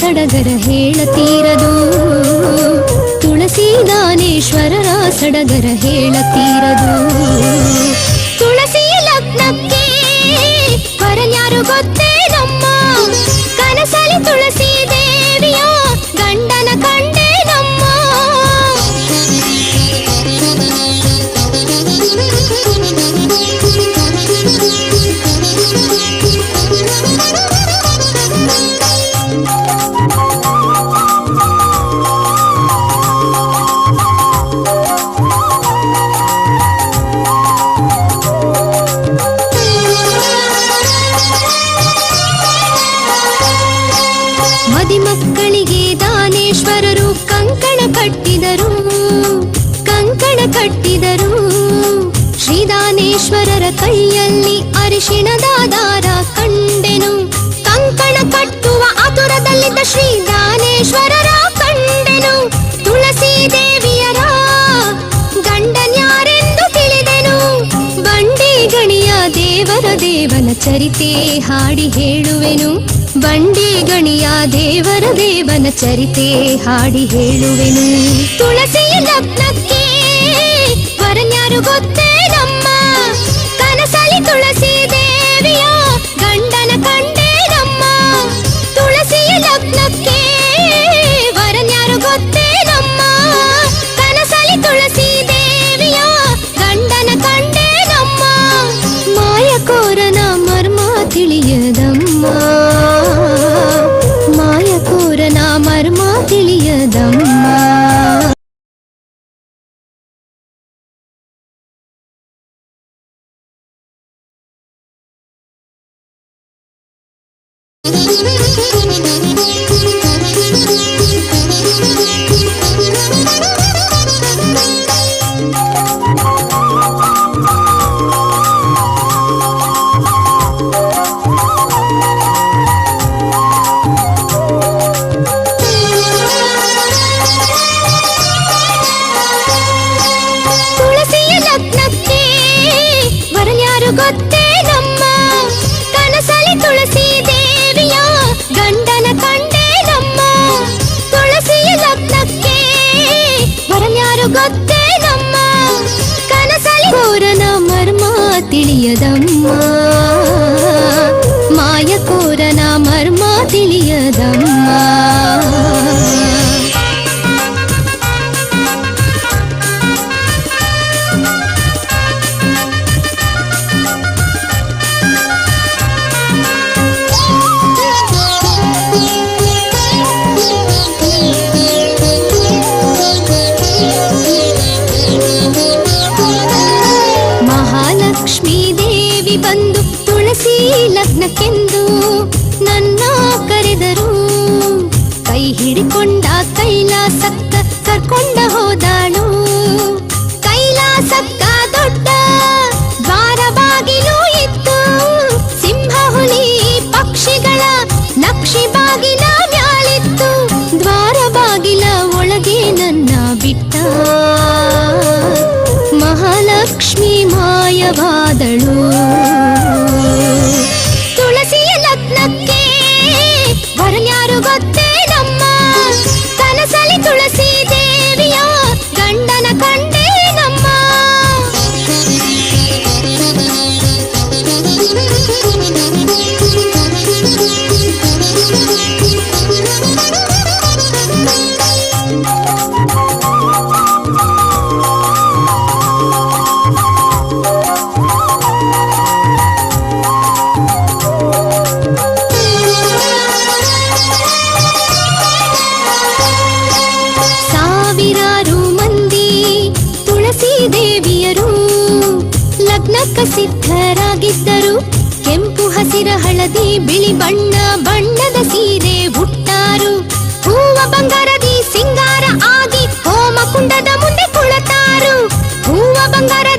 ಸಡಗರ ಹೇಳತೀರದು? ತುಳಸಿ ದಾನೇಶ್ವರರ ಸಡಗರ ಹೇಳತೀರದು? ತುಳಸಿ ಲಗ್ನಕ್ಕೆ ಪರನ್ಯಾರು ಗೊತ್ತೇ ನಮ್ಮ ಕನಸಲಿ ತುಳಸಿ ಕೈಯಲ್ಲಿ ಅರಿಶಿಣದ ದಾರ ಕಂಡೆನು. ಕಂಕಣ ಕಟ್ಟುವ ಅತುರದಲ್ಲಿದ್ದ ಶ್ರೀ ದಾನೇಶ್ವರರ ಕಂಡೆನು. ತುಳಸಿ ದೇವಿಯರ ಗಂಡನ್ಯಾರೆಂದು ತಿಳಿದೆನು. ಬಂಡಿ ಗಣಿಯ ದೇವರ ದೇವನ ಚರಿತೆ ಹಾಡಿ ಹೇಳುವೆನು. ಬಂಡಿ ಗಣಿಯ ದೇವರ ದೇವನ ಚರಿತೆ ಹಾಡಿ ಹೇಳುವೆನು. ತುಳಸಿಯ ಲಗ್ನಕ್ಕೆ ಲಗ್ನಕ್ಕೆಂದು ನನ್ನ ಕರೆದರು. ಕೈ ಹಿಡಿಕೊಂಡ ಕೈಲಾಸಕ್ಕ ಕರ್ಕೊಂಡ ಹೋದಾಳು. ಹಸಿರ ಹಳದಿ, ಬಿಳಿ ಬಣ್ಣ, ಬಣ್ಣದ ಸೀರೆ ಹುಟ್ಟಾರು. ಹೂವ ಬಂಗಾರದಿ ಸಿಂಗಾರ ಆಗಿ ಹೋಮ ಕುಂಡದ ಮುಂದೆ ಕುಳತಾರು. ಹೂವ ಬಂಗಾರದಿ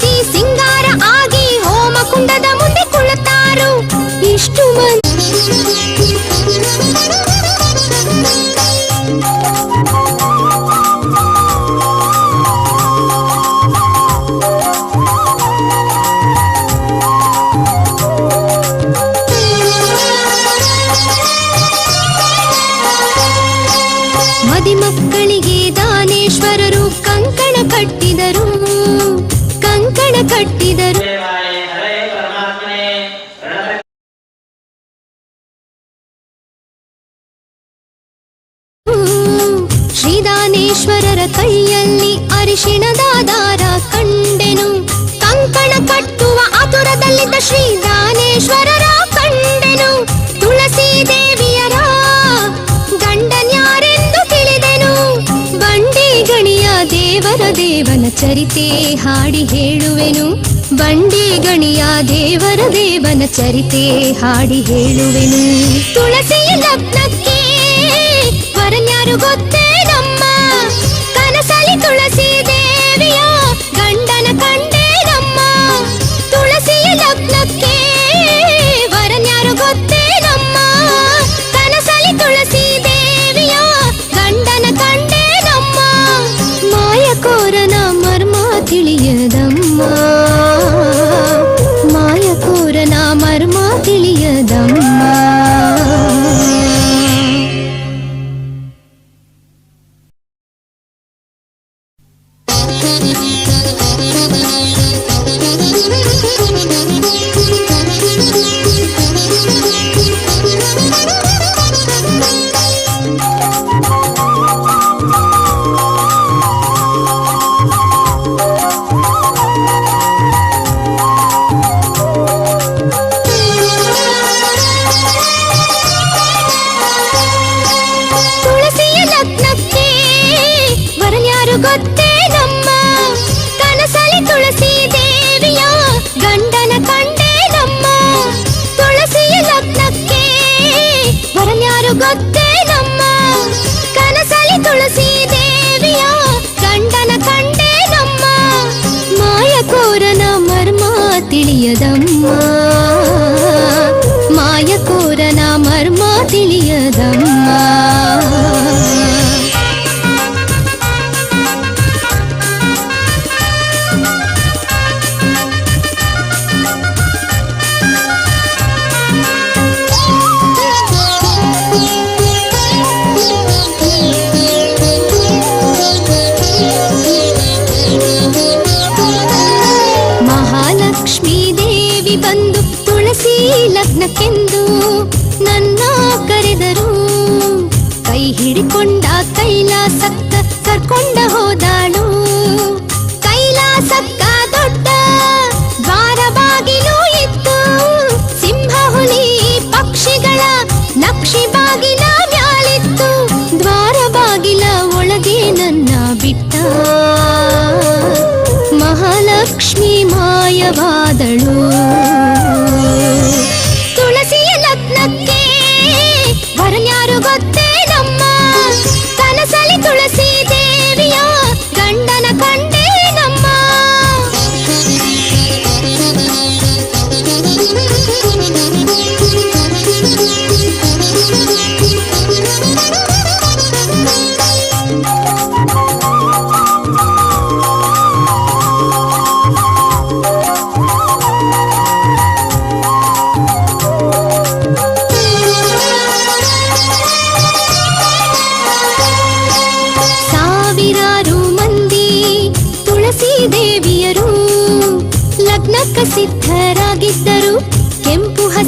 ಶ್ರೀದಾನೇಶ್ವರರ ಕೈಯಲ್ಲಿ ಅರಿಶಿಣದ ದಾರ ಕಂಡೆನು. ಕಂಕಣ ಕಟ್ಟುವ ಆತುರದಲ್ಲಿದ್ದ ಶ್ರೀದಾನೇಶ್ವರರ ಕಂಡೆನು. ತುಳಸಿ ದೇವಿಯರ ಗಂಡನ್ಯಾರೆಂದು ತಿಳಿದೆನು. ಬಂಡಿ ಗಣಿಯ ದೇವರ ದೇವನ ಚರಿತೆ ಹಾಡಿ ಹೇಳುವೆನು. ಬಂಡಿ ಗಣಿಯ ದೇವರ ದೇವನ ಚರಿತೆ ಹಾಡಿ ಹೇಳುವೆನು. ತುಳಸಿಯ ಲಗ್ನಕ್ಕೆ ವರನ್ಯಾರು ಗೊತ್ತೇ ವರನ್ಯಾರು ಗೊತ್ತೇ ನಮ್ಮ ಕನಸಲಿ ತುಳಸಿ ದೇವಿಯ ಗಂಡನ ಕಂಡೇ ನಮ್ಮ ಮಾಯಕೋರನ ಮರ್ಮ ತಿಳಿಯದಮ್ಮ ತುಳಸಿ ಲಗ್ನಕ್ಕೆಂದು ನನ್ನ ಕರೆದರು ಕೈ ಹಿಡಿಕೊಂಡ ಕೈಲಾಸಕ್ಕ ಕರ್ಕೊಂಡ ಹೋದಾಳು. ಕೈಲಾಸಕ್ಕ ದೊಡ್ಡ ದ್ವಾರ ಬಾಗಿಲು ಇತ್ತು. ಸಿಂಹ ಹುಲಿ ಪಕ್ಷಿಗಳ ನಕ್ಷಿ ಬಾಗಿಲ ಮ್ಯಾಲಿತ್ತು. ದ್ವಾರ ಬಾಗಿಲ ಒಳಗೆ ನನ್ನ ಬಿಟ್ಟ ಮಹಾಲಕ್ಷ್ಮಿ ಮಾಯವಾದಳು.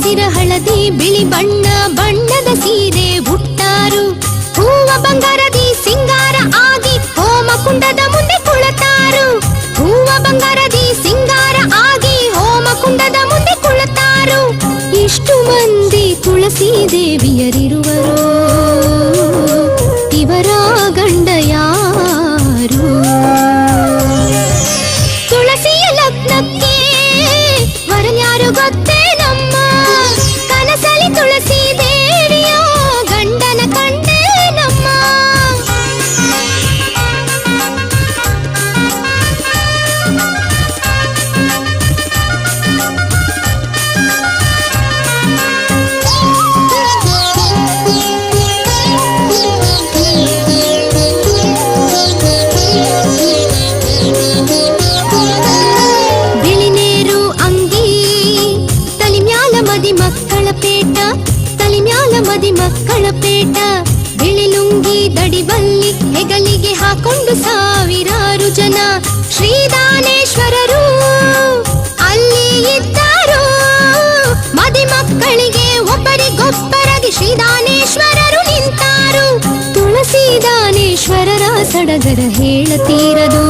ಹಸಿರ ಹಳದಿ, ಬಿಳಿ ಬಣ್ಣ, ಬಣ್ಣದ ಸೀರೆ ಉಟ್ಟಾರು ಹೂವ ಬಂಗಾರದಿ, ಸಿಂಗಾರ ಆಗಿ ಹೋಮ ಕುಂಡದ ಮುಂದೆ ಕುಳತಾರು. ಹೂವ ಬಂಗಾರದಿ, ಸಿಂಗಾರ ಆಗಿ ಹೋಮ ಕುಂಡದ ಮುಂದೆ ಕುಳತಾರು. ಇಷ್ಟು ಮಂದಿ ತುಳಸಿ ದೇವಿಯರಿರುವರು ಇವರ ಗಂಡ ಯಾರು? ಪೇಟ ಬಿಳಿ ಲುಂಗಿ ದಡಿಬಲ್ಲಿ ಹೆಗಲಿಗೆ ಹಾಕೊಂಡು ಸಾವಿರಾರು ಜನ ಶ್ರೀದಾನೇಶ್ವರರು. ಅಲ್ಲಿ ಇದ್ದಾರು ಮದಿ ಮಕ್ಕಳಿಗೆ ಒಬ್ಬರಿಗೊಬ್ಬರಾಗಿ ಶ್ರೀದಾನೇಶ್ವರರು ನಿಂತಾರು. ತುಳಸಿದಾನೇಶ್ವರರ ಸಡಗರ ಹೇಳತೀರದು.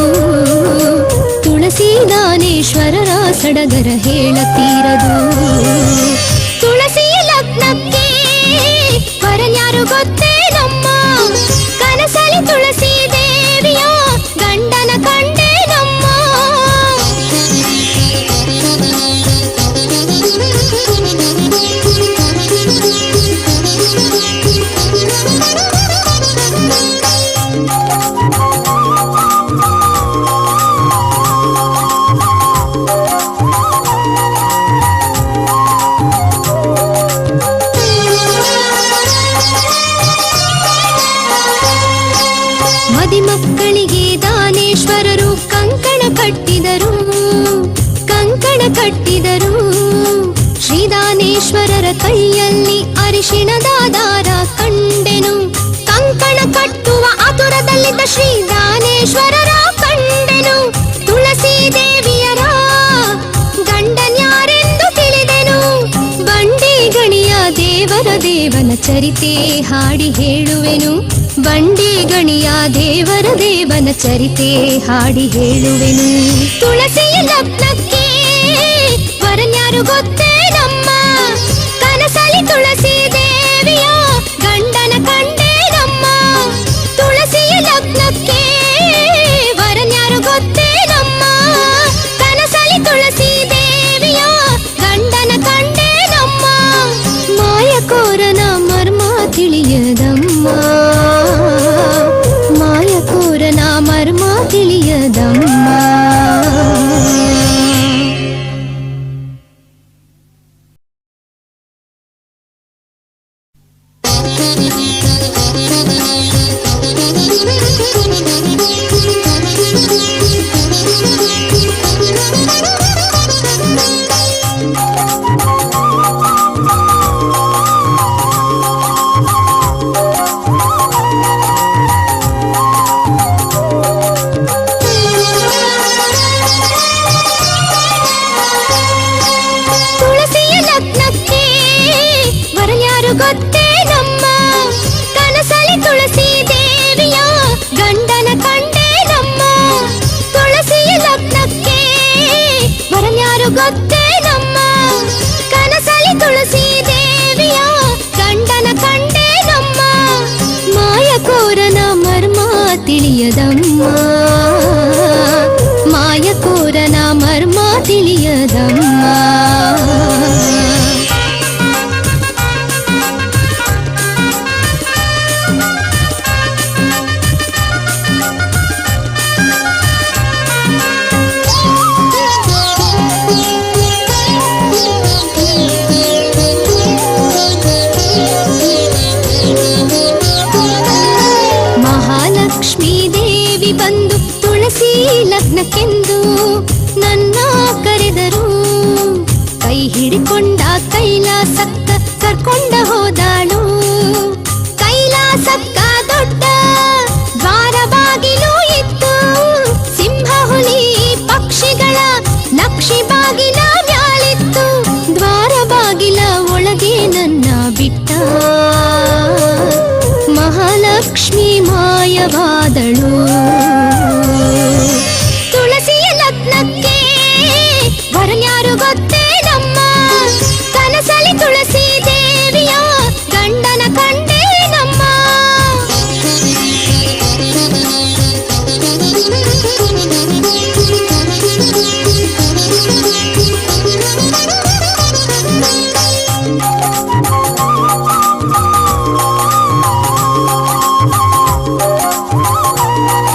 ತುಳಸಿದಾನೇಶ್ವರರ ಸಡಗರ ಹೇಳತೀರದು. ಮದಿ ಮಕ್ಕಳಿಗೆ ದಾನೇಶ್ವರರು ಕಂಕಣ ಕಟ್ಟಿದರು. ಕಂಕಣ ಕಟ್ಟಿದರು. ಶ್ರೀ ದಾನೇಶ್ವರರ ಕೈಯಲ್ಲಿ ಅರಿಶಿಣದ ದಾರ ಕಂಡೆನು. ಕಂಕಣ ಕಟ್ಟುವ ಆತುರದಲ್ಲಿದ್ದ ಶ್ರೀದಾನೇಶ್ವರರ ದೇವನ ಚರಿತೆ ಹಾಡಿ ಹೇಳುವೆನು. ಬಂಡಿ ಗಣಿಯ ದೇವರ ದೇವನ ಚರಿತೆ ಹಾಡಿ ಹೇಳುವೆನು. ತುಳಸಿಯ ಲಗ್ನಕ್ಕೆ ಗೊತ್ತೇ ನಮ್ಮ ಕನಸಲಿ ತುಳಸಿ ದೇವಿಯ ಗಂಡನ ಕಂಡೇ ನಮ್ಮ ಮಾಯಕೋರನ ಮರ್ಮ ತಿಳಿಯದಮ್ಮ ಲಗ್ನಕ್ಕೆಂದು ನನ್ನ ಕರೆದರು. ಕೈ ಹಿಡಿಕೊಂಡ ಕೈಲಾಸಕ್ಕ ಕರ್ಕೊಂಡ ಹೋದಾಳು. ಕೈಲಾಸಕ್ಕ ದೊಡ್ಡ ದ್ವಾರ ಬಾಗಿಲು ಇತ್ತು. ಸಿಂಹ ಹುಲಿ ಪಕ್ಷಿಗಳ ನಕ್ಷಿ ಬಾಗಿಲ ಮ್ಯಾಳಿತ್ತು ದ್ವಾರ ಬಾಗಿಲ ಒಳಗೆ ನನ್ನ ಬಿಟ್ಟ ಮಹಾಲಕ್ಷ್ಮಿ ಮಾಯವಾದಳು.